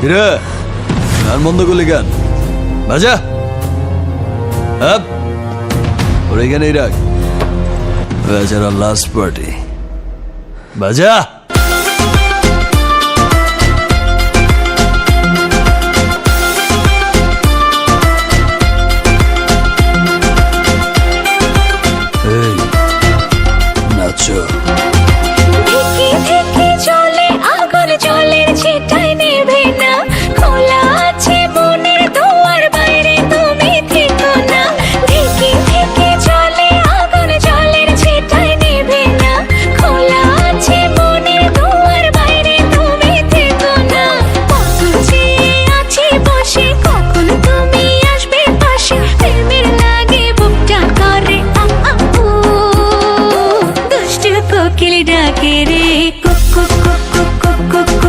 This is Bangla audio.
কিরে? গান বন্ধ করলি গান বাজা? হ্যাঁ ওর এখানেই রাখ। বেচারা লাস্ট পার্টি বাজা? ডাকে রে কুক কুক কুক কুক কুক।